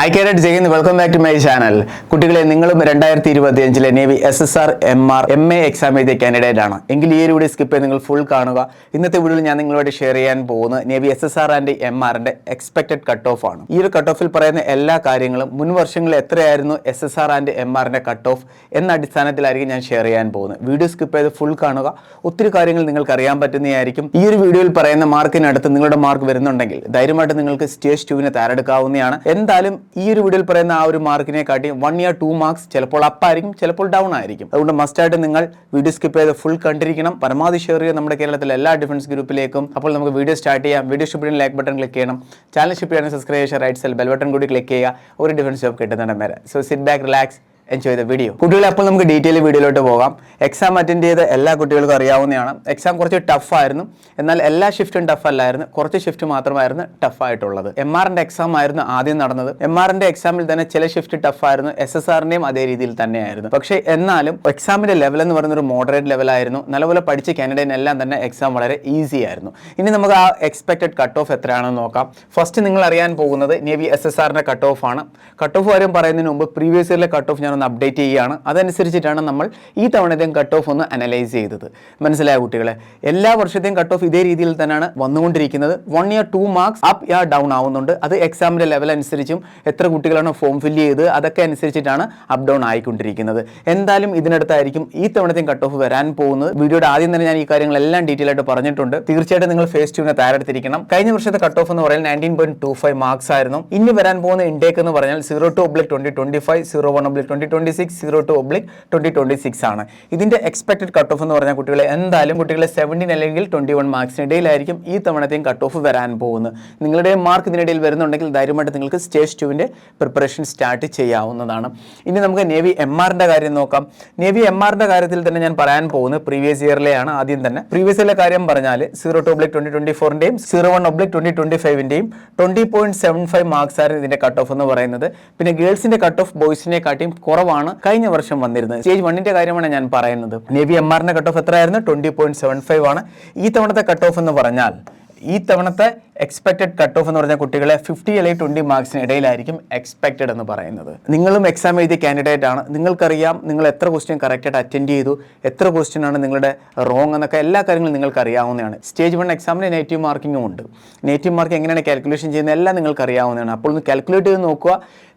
Hi കേരറ്റ് ചെയ്യുന്നു welcome back to my channel കുട്ടികളെ നിങ്ങളും രണ്ടായിരത്തി ഇരുപത്തി അഞ്ചിലെ navy S S R M R M A exam എഴുതിയ കാൻഡിഡേറ്റ് ആണ്. എങ്കിൽ ഈ ഒരു വീഡിയോ സ്കിപ്പ് ചെയ്ത് നിങ്ങൾ ഫുൾ കാണുക. ഇന്നത്തെ വീഡിയോയിൽ ഞാൻ നിങ്ങളോട് ഷെയർ ചെയ്യാൻ പോകുന്നത് navy S S R and M ആറിന്റെ എക്സ്പെക്ടഡ് കട്ട് ഓഫ് ആണ്. ഈ ഒരു കട്ട് ഓഫിൽ പറയുന്ന എല്ലാ കാര്യങ്ങളും മുൻ വർഷങ്ങളിൽ എത്രയായിരുന്നു S S R and M ആറിന്റെ കട്ട് ഓഫ് എന്ന അടിസ്ഥാനത്തിലായിരിക്കും ഞാൻ ഷെയർ ചെയ്യാൻ പോകുന്നത്. വീഡിയോ സ്കിപ്പ് ചെയ്ത് ഫുൾ കാണുക. ഒത്തിരി കാര്യങ്ങൾ നിങ്ങൾക്ക് അറിയാൻ പറ്റുന്നതായിരിക്കും. ഈ ഒരു വീഡിയോയിൽ പറയുന്ന മാർക്കിനടുത്ത് നിങ്ങളുടെ മാർക്ക് വരുന്നുണ്ടെങ്കിൽ ധൈര്യമായിട്ട് നിങ്ങൾക്ക് സ്റ്റേജ് ടുവിനെ തയ്യാറെടുക്കാവുന്നതാണ്. എന്തായാലും ഈ ഒരു വീഡിയോയിൽ പറയുന്ന ആ ഒരു മാർക്കിനെ കാട്ടി വൺ ഇയർ ടു മാർക്സ് ചിലപ്പോൾ അപ്പ് ആയിരിക്കും ചിലപ്പോൾ ഡൗൺ ആയിരിക്കും. അതുകൊണ്ട് മസ്റ്റ് മസ്റ്റായിട്ട് നിങ്ങൾ വീഡിയോ സ്കിപ്പ് ചെയ്ത് ഫുൾ കണ്ടിരിക്കണം. പരമാവധി ഷെയർ ചെയ്യുക നമ്മുടെ കേരളത്തിലെ എല്ലാ ഡിഫൻസ് ഗ്രൂപ്പിലേക്കും അപ്പോൾ നമുക്ക് വീഡിയോ സ്റ്റാർട്ട് ചെയ്യാം. വീഡിയോ ഷിപ്പിന് ലൈക്ക് ബട്ടൺ ക്ലിക്ക് ചെയ്യണം. ചാനൽ ഷിപ്പ് ചെയ്യാൻ സബ്സ്ക്രൈബ് ചെയ്യുക റൈറ്റ് സെൽ ബെൽ ബട്ടൺ കൂടി ക്ലിക്ക് ചെയ്യുക. ഒരു ഡിഫൻസ് ജോബ് കിട്ടുന്നുണ്ട് so sit back relax enjoy the video കുട്ടികളെ അപ്പോൾ നമുക്ക് ഡീറ്റെയിൽ വീഡിയോയിലോട്ട് പോകാം. എക്സാം അറ്റൻഡ് ചെയ്ത എല്ലാ കുട്ടികൾക്കും അറിയാവുന്നതാണ്. എക്സാം കുറച്ച് ടഫ് ആയിരുന്നു. എന്നാൽ എല്ലാ ഷിഫ്റ്റും ടഫ് അല്ലായിരുന്നു. കുറച്ച് ഷിഫ്റ്റ് മാത്രമായിരുന്നു ടഫ് ആയിട്ടുള്ളത്. എം ആറിന്റെ എക്സാം ആയിരുന്നു ആദ്യം നടന്നത്. എം ആറിന്റെ എക്സാമിൽ തന്നെ ചില ഷിഫ്റ്റ് ടഫ് ആയിരുന്നു. എസ് എസ് ആറിന്റെയും അതേ രീതിയിൽ തന്നെയായിരുന്നു. പക്ഷേ എന്നാലും എക്സാമിന്റെ ലെവൽ എന്ന് പറയുന്ന ഒരു മോഡറേറ്റ് ലെവലായിരുന്നു നല്ലപോലെ പഠിച്ച കാൻഡിഡേറ്റിനെല്ലാം തന്നെ എക്സാം വളരെ ഈസി ആയിരുന്നു. ഇനി നമുക്ക് ആ എക്സ്പെക്റ്റഡ് കട്ട് ഓഫ് എത്രയാണെന്ന് നോക്കാം. ഫസ്റ്റ് നിങ്ങൾ അറിയാൻ പോകുന്നത് നേവി എസ് എസ് ആറിന്റെ കട്ട് ഓഫ് ആണ്. കട്ട് ഓഫ് കാര്യം പറയുന്നതിന് മുമ്പ് പ്രീവിയസ് ഇയറിലെ കട്ട് ഓഫ് ഞാൻ ഒന്ന് അപ്ഡേറ്റ് ചെയ്യുകയാണ്. അതനുസരിച്ചിട്ടാണ് നമ്മൾ ഈ തവണത്തെയും കട്ട് ഓഫ് ഒന്ന് അനലൈസ് ചെയ്തത്. മനസ്സിലായ കുട്ടികളെ? എല്ലാ വർഷത്തെയും കട്ട് ഓഫ് ഇതേ രീതിയിൽ തന്നെയാണ് വന്നുകൊണ്ടിരിക്കുന്നത്. One year two marks up യാ ഡൗൺ ആവുന്നുണ്ട്. അത് എക്സാമിന്റെ ലെവൽ അനുസരിച്ചും എത്ര കുട്ടികളാണ് ഫോം ഫില്ല് ചെയ്ത് അതൊക്കെ അനുസരിച്ചിട്ടാണ് അപ്പ് ഡൗൺ ആയിക്കൊണ്ടിരിക്കുന്നത്. എന്തായാലും ഇതിനടുത്തായിരിക്കും ഈ തവണത്തെയും കട്ട് ഓഫ് വരാൻ പോകുന്നത്. വീഡിയോയുടെ ആദ്യം തന്നെ ഞാൻ ഈ കാര്യങ്ങളെല്ലാം ഡീറ്റെയിൽ ആയിട്ട് പറഞ്ഞിട്ടുണ്ട്. തീർച്ചയായിട്ടും നിങ്ങൾ ഫേസ് ടുവിനെ തയ്യാറെടുത്തിരിക്കണം കഴിഞ്ഞ വർഷത്തെ കട്ട് ഓഫ് എന്ന് പറയുന്നത് nineteen point two five marks ആയിരുന്നു. ഇനി വരാൻ പോകുന്ന ഇൻടേക്ക് എന്ന് പറഞ്ഞാൽ zero two oblique twenty twenty five zero one oblique twenty twenty six zero two oblique twenty twenty six ആണ്. ഇതിന്റെ എക്സ്പെക്ടഡ് കട്ട് ഓഫ് എന്ന് പറഞ്ഞാൽ കുട്ടികളെ എന്തായാലും കുട്ടികളെ സെവന്റീൻ അല്ലെങ്കിൽ ട്വന്റി വൺ മാർക്സിന് ഇടയിലായിരിക്കും ഈ തവണത്തെയും കട്ട് ഓഫ് വരാൻ പോകുന്നത്. നിങ്ങളുടെ മാർക്ക് ഇതിനിടയിൽ വരുന്നുണ്ടെങ്കിൽ ധൈര്യമായിട്ട് നിങ്ങൾക്ക് സ്റ്റേജ് ടുവിന്റെ പ്രിപ്പറേഷൻ സ്റ്റാർട്ട് ചെയ്യാവുന്നതാണ്. ഇനി നമുക്ക് നേവി എം ആറിന്റെ കാര്യം നോക്കാം. നേവി എം ആറിന്റെ കാര്യത്തിൽ തന്നെ ഞാൻ പറയാൻ പോകുന്നത് പ്രീവിയസ് ഇയറിലെയാണ് ആദ്യം തന്നെ പ്രീവിയസ് ഇയറിലെ കാര്യം പറഞ്ഞാൽ zero two oblique twenty twenty ഫോറിന്റെയും zero one oblique twenty twenty ഫൈവിന്റെയും twenty point seven five marks ആയിരുന്നു ഇതിന്റെ കട്ട് ഓഫ് എന്ന് പറയുന്നത്. പിന്നെ ഗേൾസിന്റെ കട്ട് ഓഫ് ബോയ്സിനെ കാട്ടിയും കുറവാണ് കഴിഞ്ഞ വർഷം വന്നിരുന്നത്. സ്റ്റേജ് വണ്ണിന്റെ കാര്യമാണ് ഞാൻ പറയുന്നത്. നേവി എം ആറിന്റെ കട്ട് ഓഫ് എത്രയായിരുന്നു? ട്വന്റി പോയിന്റ് സെവൻ ഫൈവ് ആണ്. ഈ തവണത്തെ കട്ട് ഓഫ് എന്ന് പറഞ്ഞാൽ ഈ തവണത്തെ എക്സ്പെക്റ്റഡ് കട്ട് ഓഫ് എന്ന് പറഞ്ഞ കുട്ടികളെ ഫിഫ്റ്റി അല്ലെങ്കിൽ ട്വന്റി മാർക്സിന് ഇടയിലായിരിക്കും എക്സ്പെക്റ്റഡ് എന്ന് പറയുന്നത്. നിങ്ങളും എക്സാം എഴുതിയ കാൻഡിഡേറ്റ് ആണ്. നിങ്ങൾക്കറിയാം നിങ്ങൾ എത്ര ക്വസ്റ്റ്യൻ കറക്റ്റായിട്ട് അറ്റൻഡ് ചെയ്തു എത്ര ക്വസ്റ്റ്യൻ ആണ് നിങ്ങളുടെ റോങ് എന്നൊക്കെ എല്ലാ കാര്യങ്ങളും നിങ്ങൾക്ക് അറിയാവുന്നതാണ് സ്റ്റേജ് വൺ എക്സാമിന് നെഗറ്റീവ് മാർക്കിങ്ങും ഉണ്ട്. നെഗറ്റീവ് മാർക്ക് എങ്ങനെയാണ് കാൽക്കുലേഷൻ ചെയ്യുന്നത് എല്ലാം നിങ്ങൾക്ക് അറിയാവുന്നതാണ് അപ്പോൾ ഒന്ന് കാൽക്കുലേറ്റ് ചെയ്ത് നോക്കുക.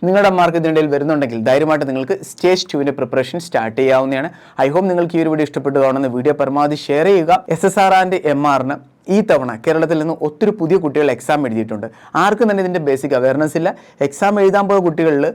നിങ്ങളുടെ മാർക്ക് ഇതിനിടയിൽ വരുന്നുണ്ടെങ്കിൽ ധൈര്യമായിട്ട് നിങ്ങൾക്ക് സ്റ്റേജ് ടുവിന്റെ പ്രിപ്പറേഷൻ സ്റ്റാർട്ട് ചെയ്യാവുന്നതാണ്. ഐ ഹോപ്പ് നിങ്ങൾക്ക് ഈ ഒരു വീഡിയോ ഇഷ്ടപ്പെട്ടു കാണുന്ന വീഡിയോ പരമാവധി ഷെയർ ചെയ്യുക. S S R and M ആറിന് ഈ തവണ കേരളത്തിൽ നിന്ന് ഒത്തിരി പുതിയ കുട്ടികൾ എക്സാം എഴുതിയിട്ടുണ്ട്. ആർക്കും തന്നെ ഇതിന്റെ ബേസിക് അവയർനെസ് ഇല്ല. എക്സാം എഴുതാൻ പോയ കുട്ടികളിൽ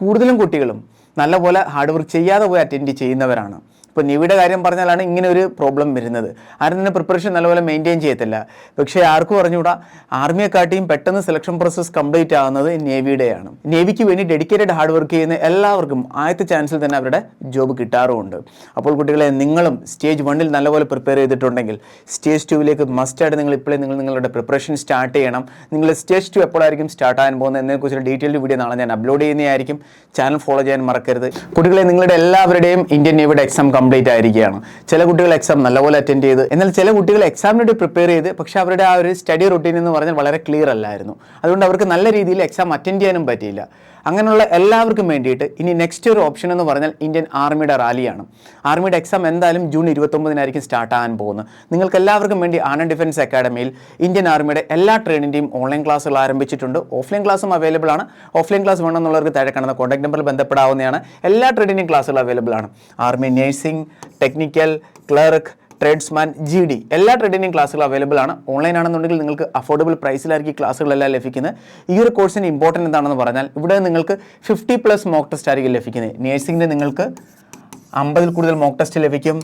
കൂടുതലും കുട്ടികളും നല്ലപോലെ ഹാർഡ് വർക്ക് ചെയ്യാതെ പോയി അറ്റൻഡ് ചെയ്യുന്നവരാണ്. ഇപ്പോൾ നിവിയുടെ കാര്യം പറഞ്ഞാലാണ് ഇങ്ങനെ ഒരു പ്രോബ്ലം വരുന്നത്. ആരും തന്നെ പ്രിപ്പറേഷൻ നല്ലപോലെ മെയിന്റെയിൻ ചെയ്യത്തില്ല. പക്ഷേ ആർക്കും പറഞ്ഞുകൂടാ ആർമിയെക്കാട്ടിയും പെട്ടെന്ന് സെലക്ഷൻ പ്രോസസ്സ് കംപ്ലീറ്റ് ആകുന്നത് നേവിയുടെയാണ്. നേവിക്ക് വേണ്ടി ഡെഡിക്കേറ്റഡ് ഹാർഡ് വർക്ക് ചെയ്യുന്ന എല്ലാവർക്കും ആദ്യത്തെ ചാൻസിൽ തന്നെ അവരുടെ ജോബ് കിട്ടാറുമുണ്ട്. അപ്പോൾ കുട്ടികളെ നിങ്ങളും സ്റ്റേജ് വണ്ണിൽ നല്ലപോലെ പ്രിപ്പയർ ചെയ്തിട്ടുണ്ടെങ്കിൽ സ്റ്റേജ് ടുവിലേക്ക് മസ്റ്റായിട്ട് നിങ്ങൾ ഇപ്പോഴേ നിങ്ങൾ നിങ്ങളുടെ പ്രിപ്പറേഷൻ സ്റ്റാർട്ട് ചെയ്യണം. നിങ്ങൾ സ്റ്റേജ് ടു എപ്പോഴായിരിക്കും സ്റ്റാർട്ട് ആകാൻ പോകുന്നത് എന്നതിനെക്കുറിച്ച് ഡീറ്റെയിൽഡ് വീഡിയോ നാളെ ഞാൻ അപ്ലോഡ് ചെയ്യുന്നതായിരിക്കും. ചാനൽ ഫോളോ ചെയ്യാൻ മറക്കരുത്. കുട്ടികളെ നിങ്ങളുടെ എല്ലാവരുടെയും ഇന്ത്യൻ നേവിയുടെ എക്സാം കംപ്ലീറ്റ് ആയിരിക്കുകയാണ്. ചില കുട്ടികൾ എക്സാം നല്ലപോലെ അറ്റൻഡ് ചെയ്ത് എന്നാൽ ചില കുട്ടികൾ എക്സാമിന് വേണ്ടി പ്രിപ്പയർ ചെയ്ത് പക്ഷേ അവരുടെ ആ ഒരു സ്റ്റഡി റൊട്ടീൻ എന്ന് പറഞ്ഞാൽ വളരെ ക്ലിയർ അല്ലായിരുന്നു. അതുകൊണ്ട് അവർക്ക് നല്ല രീതിയിൽ എക്സാം അറ്റൻഡ് ചെയ്യാനും പറ്റിയില്ല. അങ്ങനെയുള്ള എല്ലാവർക്കും വേണ്ടിയിട്ട് ഇനി നെക്സ്റ്റ് ഒരു ഓപ്ഷൻ എന്ന് പറഞ്ഞാൽ ഇന്ത്യൻ ആർമിയുടെ റാലിയാണ് ആർമിയുടെ എക്സാം എന്തായാലും ജൂൺ ഇരുപത്തൊമ്പതിനായിരിക്കും സ്റ്റാർട്ട് ആകാൻ പോകുന്നത്. നിങ്ങൾക്ക് എല്ലാവർക്കും വേണ്ടി ആനന്ദ് ഡിഫൻസ് അക്കാഡമിയിൽ ഇന്ത്യൻ ആർമിയുടെ എല്ലാ ട്രെയിനിന്റെയും ഓൺലൈൻ ക്ലാസ്സുകൾ ആരംഭിച്ചിട്ടുണ്ട്. ഓഫ്ലൈൻ ക്ലാസ്സും അവൈലബിൾ ആണ്. ഓഫ്ലൈൻ ക്ലാസ് വേണമെന്നുള്ളവർക്ക് താഴെ കാണുന്ന കോൺടാക്ട് നമ്പറിൽ ബന്ധപ്പെടാവുന്നതാണ്. എല്ലാ ട്രെയിനിന്റെയും ക്ലാസ്സുകൾ അവൈലബിൾ ആണ്. Army nursing technical clerk tradesman G D എല്ലാ ട്രേഡിംഗ് ക്ലാസ്സുകളും അവൈലബിൾ ആണ്. ഓൺലൈൻ ആണെന്നുണ്ടെങ്കിൽ നിങ്ങൾക്ക് അഫോർഡബിൾ പ്രൈസിലായിരിക്കും ക്ലാസ്സുകളെല്ലാം ലഭിക്കുന്നത്. ഈ ഒരു കോഴ്സിന് ഇമ്പോർട്ടന്റ് എന്താണെന്ന് പറഞ്ഞാൽ ഇവിടെ നിങ്ങൾക്ക് ഫിഫ്റ്റി പ്ലസ് മോക്ക് ടെസ്റ്റ് ആയിരിക്കും ലഭിക്കുന്നത്. നേഴ്സിംഗിന് നിങ്ങൾക്ക് അമ്പതിൽ കൂടുതൽ മോക്ക് ടെസ്റ്റ് ലഭിക്കും.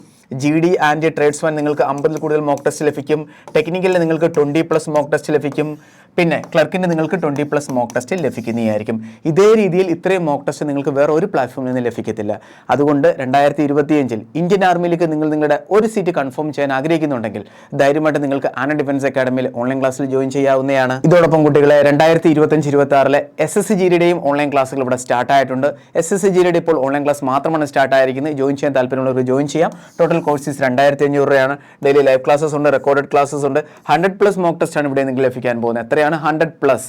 ജി ഡി ആൻഡ് ട്രേഡ്സ്മാൻ നിങ്ങൾക്ക് അമ്പതിൽ കൂടുതൽ മോക്ക് ടെസ്റ്റ് ലഭിക്കും. ടെക്നിക്കലിൽ നിങ്ങൾക്ക് ട്വന്റി പ്ലസ് മോക്ക് ടെസ്റ്റ് ലഭിക്കും. പിന്നെ ക്ലർക്കിന്റെ നിങ്ങൾക്ക് ട്വന്റി പ്ലസ് മോക്ക് ടെസ്റ്റ് ലഭിക്കുന്നതായിരിക്കും. ഇതേ രീതിയിൽ ഇത്രയും മോക്ക് ടെസ്റ്റ് നിങ്ങൾക്ക് വേറെ ഒരു പ്ലാറ്റ്ഫോമിൽ നിന്ന് ലഭിക്കത്തില്ല. അതുകൊണ്ട് രണ്ടായിരത്തി ഇരുപത്തിയഞ്ചിൽ ഇന്ത്യൻ ആർമിയിലേക്ക് നിങ്ങൾ നിങ്ങളുടെ ഒരു സീറ്റ് കൺഫേം ചെയ്യാൻ ആഗ്രഹിക്കുന്നുണ്ടെങ്കിൽ ധൈര്യമായിട്ട് നിങ്ങൾക്ക് ആന ഡിഫൻസ് അക്കാഡമിയിൽ ഓൺലൈൻ ക്ലാസ്സിൽ ജോയിൻ ചെയ്യാവുന്നതാണ്. ഇതോടൊപ്പം കുട്ടികളെ രണ്ടായിരത്തി ഇരുപത്തഞ്ച് ഇരുപത്തി ആറിലെ എസ് എസ് സി ജിയുടെയും ഓൺലൈൻ ക്ലാസ്സുകൾ ഇവിടെ സ്റ്റാർട്ടായിട്ടുണ്ട് എസ് എസ് സി ജിയുടെ ഇപ്പോൾ ഓൺലൈൻ ക്ലാസ് മാത്രമാണ് സ്റ്റാർട്ടായിരിക്കുന്നത് ജോയിൻ ചെയ്യാൻ താല്പര്യമുള്ളവർ ജോയിൻ ചെയ്യാം. ടോട്ടൽ കോഴ്സസ് രണ്ടായിരത്തി അഞ്ഞൂറ് രൂപയാണ്. ഡെയിലി ലൈവ് ക്ലാസ്സസ് ഉണ്ട് റെക്കോർഡഡ് ക്ലാസ്സസ് ഉണ്ട്. ഹൺഡ്രഡ് പ്ലസ് മോക്ക് ടെസ്റ്റ് ആണ് ഇവിടെ നിങ്ങൾക്ക് ലഭിക്കാൻ പോകുന്നത്. എത്രയാണ്? ഹൺഡ്രഡ് പ്ലസ്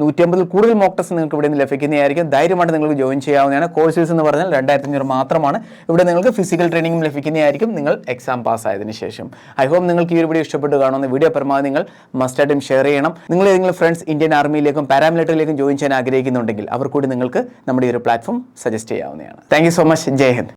നൂറ്റമ്പതിൽ കൂടുതൽ മോക്ക് ടെസ്റ്റ് നിങ്ങൾക്ക് ഇവിടെ നിന്ന് ലഭിക്കുന്നതായിരിക്കും. ധൈര്യമായിട്ട് നിങ്ങൾക്ക് ജോയിൻ ചെയ്യാവുന്നതാണ്. കോഴ്സ് ഫീസ് എന്ന് പറഞ്ഞാൽ രണ്ടായിരത്തി അഞ്ഞൂറ് മാത്രമാണ്. ഇവിടെ നിങ്ങൾക്ക് ഫിസിക്കൽ ട്രെയിനിങ്ങും ലഭിക്കുന്നതായിരിക്കും. നിങ്ങൾ എക്സാം പാസ് ആയതിനു ശേഷം. ഐ ഹോപ്പ് നിങ്ങൾക്ക് ഈ ഒരു വീഡിയോ ഇഷ്ടപ്പെട്ട് കാണുന്ന വീഡിയോ പരമാവധി നിങ്ങൾ മസ്റ്റായിട്ടും ഷെയർ ചെയ്യണം. നിങ്ങൾ ഏതെങ്കിലും ഫ്രണ്ട്സ് ഇന്ത്യൻ ആർമിയിലേക്കും പാരാമിലിറ്ററിയിലേക്കും ജോയിൻ ചെയ്യാൻ ആഗ്രഹിക്കുന്നുണ്ടെങ്കിൽ അവർ കൂടി നിങ്ങൾക്ക് നമ്മുടെ ഈ ഒരു പ്ലാറ്റ്ഫോം സജസ്റ്റ് ചെയ്യാവുന്നതാണ്. താങ്ക് സോ മച്ച് ജയ് ഹിന്ദ്